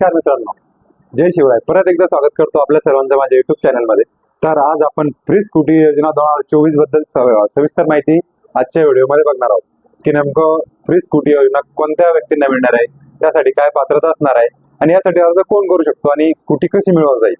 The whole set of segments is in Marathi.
नमस्कार मित्रांनो. जय शिवराय. परत एकदा स्वागत करतो आपल्या सर्वांचं माझ्या युट्यूब चॅनलमध्ये तर आज आपण फ्री स्कूटी योजना दोन हजार चोवीसबद्दल सविस्तर माहिती आजच्या व्हिडिओमध्ये बघणार आहोत. की नेमकं फ्री स्कूटी योजना कोणत्या व्यक्तींना मिळणार आहे? त्यासाठी काय पात्रता असणार आहे? आणि यासाठी अर्ज कोण करू शकतो? आणि स्कूटी कशी मिळवता जाईल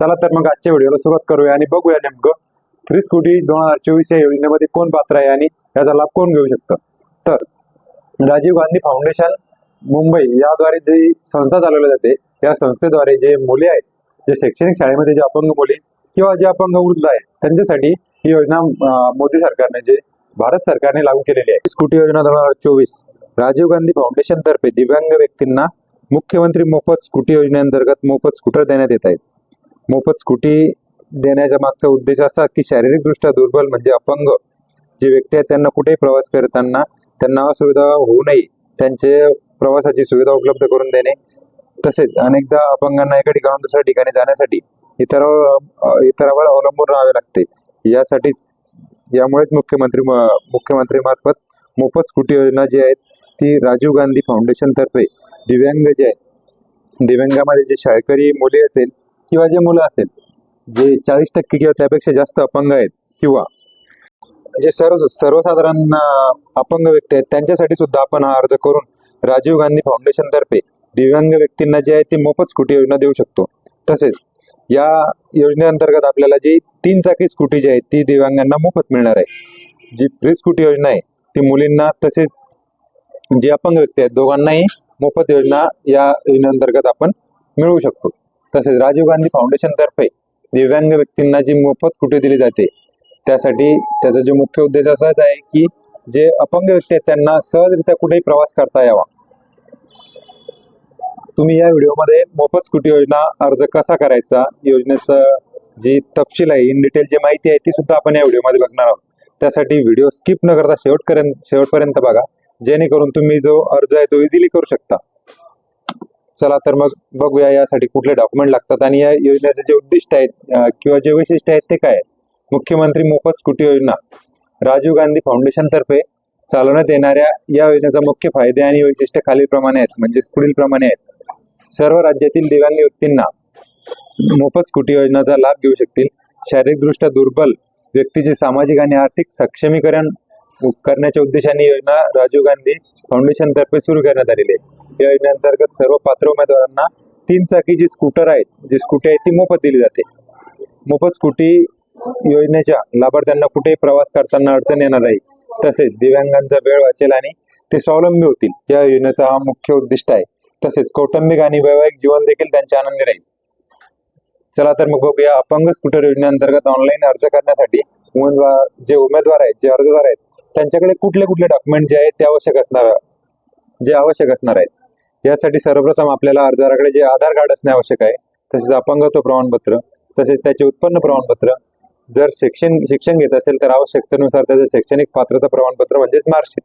चला तर मग आजच्या व्हिडिओला सुरुवात करूया आणि बघूया नेमकं फ्री स्कूटी दोन हजार चोवीस या योजनेमध्ये कोण पात्र आहे आणि याचा लाभ कोण घेऊ शकतं? तर राजीव गांधी फाउंडेशन मुंबई याद्वारे जी संस्था चालवली जाते या संस्थेद्वारे जे मुले आहेत जे शैक्षणिक शाळेमध्ये जे अपंग मुली किंवा जे अपंग वृद्ध आहेत त्यांच्यासाठी ही योजना मोदी सरकारने जे भारत सरकारने लागू केलेली आहे. स्कूटी योजना दोन हजार चोवीस राजीव गांधी फाउंडेशन तर्फे दिव्यांग व्यक्तींना मुख्यमंत्री मोफत स्कूटी योजनेअंतर्गत मोफत स्कूटर देण्यात येत आहेत. मोफत स्कूटी देण्याच्या मागचा उद्देश असा की शारीरिकदृष्ट्या दुर्बल म्हणजे अपंग जे व्यक्ती आहेत त्यांना कुठेही प्रवास करताना त्यांना असुविधा होऊ नये त्यांचे प्रवासाची सुविधा उपलब्ध करून देणे. तसेच अनेकदा अपंगांना एका ठिकाणून दुसऱ्या ठिकाणी जाण्यासाठी इतरावर इतरावर अवलंबून राहावे लागते. यासाठीच यामुळेच मुख्यमंत्री म- मुख्यमंत्रीमार्फत मोफत स्कूटी योजना जी आहेत ती राजीव गांधी फाउंडेशनतर्फे दिव्यांग जे आहे दिव्यांगामध्ये जे शाळकरी मुले असेल किंवा जे मुलं असेल जे चाळीस टक्के किंवा त्यापेक्षा जास्त अपंग आहेत किंवा जे सर्व सर्वसाधारण अपंग व्यक्ती आहेत त्यांच्यासाठी सुद्धा आपण हा अर्ज करून राजीव गांधी फाउंडेशनतर्फे दिव्यांग व्यक्तींना जे आहे ती मोफत स्कूटी योजना देऊ शकतो. तसेच या योजनेअंतर्गत आपल्याला जी तीन चाकी स्कूटी जी आहे ती दिव्यांगांना मोफत मिळणार आहे. जी फ्री स्कूटी योजना आहे ती मुलींना तसेच जे अपंग व्यक्ती आहेत दोघांनाही मोफत योजना या योजनेअंतर्गत आपण मिळवू शकतो. तसेच राजीव गांधी फाउंडेशनतर्फे दिव्यांग व्यक्तींना जी मोफत स्कूटी दिली जाते त्यासाठी त्याचा जो मुख्य उद्देश असाच आहे की जे अपंग व्यक्ती आहेत त्यांना सहजरित्या कुठेही प्रवास करता यावा. तुम्ही या व्हिडिओमध्ये मोफत स्कूटी योजना अर्ज कसा करायचा योजनेचं जी तपशील आहे इन डिटेल जी माहिती आहे ती सुद्धा आपण या व्हिडिओमध्ये बघणार आहोत. त्यासाठी व्हिडिओ स्किप न करता शेवटपर्यंत शेवटपर्यंत बघा. जेणेकरून तुम्ही जो अर्ज आहे तो इझिली करू शकता. चला तर मग बघूया यासाठी कुठले डॉक्युमेंट लागतात आणि या योजनेचे जे उद्दिष्ट आहेत किंवा जे वैशिष्ट्य आहेत ते काय मुख्यमंत्री मोफत स्कूटी योजना. राजीव गांधी फाउंडेशन तर्फे चालवण्यात येणाऱ्या या योजनेचा मुख्य फायदे आणि वैशिष्ट्य खालीलप्रमाणे आहेत म्हणजेच पुढीलप्रमाणे आहेत. सर्व राज्यातील दिव्यांग व्यक्तींना मोफत स्कूटी योजनेचा लाभ घेऊ शकतील. शारीरिकदृष्ट्या दुर्बल व्यक्तीचे सामाजिक आणि आर्थिक सक्षमीकरण करण्याच्या उद्देशाने योजना राजीव गांधी फाउंडेशन तर्फे सुरू करण्यात आलेली आहे. या योजनेअंतर्गत सर्व पात्र उमेदवारांना तीन चाकी जी स्कूटर आहेत. जी स्कूटी आहे ती मोफत दिली जाते. मोफत स्कूटी योजनेच्या लाभार्थ्यांना कुठेही प्रवास करताना अडचण येणार नाही. तसेच दिव्यांगांचा वेळ वाचेल आणि ते स्वावलंबी होतील. या योजनेचा हा मुख्य उद्दिष्ट आहे. तसेच कौटुंबिक आणि वैवाहिक जीवन देखील त्यांचे आनंदी राहील. चला तर मग बघूया अपंग स्कूटर योजनेअंतर्गत ऑनलाईन अर्ज करण्यासाठी उमेदवार जे उमेदवार आहेत जे अर्जदार आहेत त्यांच्याकडे कुठले कुठले डॉक्युमेंट जे आहेत ते आवश्यक असणार जे आवश्यक असणार आहेत. यासाठी सर्वप्रथम आपल्याला अर्जदाराकडे जे आधार कार्ड असणे आवश्यक आहे तसेच अपंगत्व प्रमाणपत्र तसेच त्याचे उत्पन्न प्रमाणपत्र. जर शिक्षण शिक्षण घेत असेल तर आवश्यकतेनुसार त्याचे शैक्षणिक पात्रता प्रमाणपत्र म्हणजेच मार्कशीट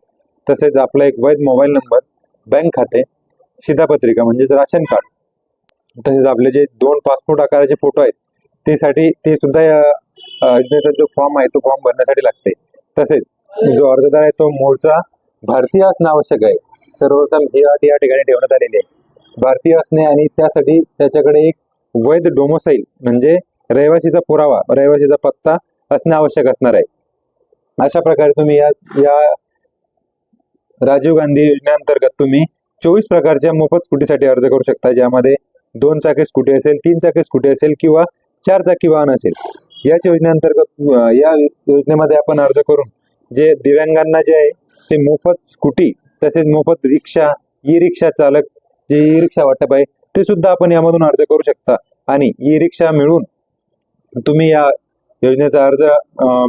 तसेच आपला एक वैध मोबाईल नंबर बँक खाते शिधापत्रिका म्हणजेच राशन कार्ड. तसेच आपले जे दोन पासपोर्ट आकाराचे फोटो आहेत ते साठी ते सुद्धा या योजनेचा जो फॉर्म आहे तो फॉर्म भरण्यासाठी लागते. तसेच जो अर्जदार आहे तो मूळचा भारतीय असणं आवश्यक आहे. सर्वप्रथम ही अट या ठिकाणी ठेवण्यात आलेली आहे. भारतीय असणे आणि त्यासाठी त्याच्याकडे एक वैध डोमोसाईल म्हणजे रहिवासीचा पुरावा रहिवासीचा पत्ता असणे आवश्यक असणार आहे. अशा प्रकारे तुम्ही या या राजीव गांधी योजनेअंतर्गत तुम्ही चोवीस प्रकारच्या मोफत स्कूटीसाठी अर्ज करू शकता ज्यामध्ये दोन चाकी स्कूटी असेल तीन चाकी स्कूटी असेल किंवा चार चाकी वाहन असेल. याच योजनेअंतर्गत या योजनेमध्ये आपण अर्ज करून जे दिव्यांगांना जे आहे ते मोफत स्कूटी तसेच मोफत रिक्षा ई रिक्षा चालक जे ई रिक्षा वाटप आहे ते सुद्धा आपण यामधून अर्ज करू शकता. आणि ई रिक्षा मिळून तुम्ही या योजनेचा अर्ज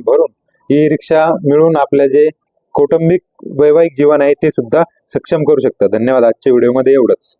भरून ई रिक्षा मिळून आपल्या जे कौटुंबिक वैवाहिक जीवन आहे ते सुद्धा सक्षम करू शकता. धन्यवाद. आजच्या व्हिडिओमध्ये एवढंच.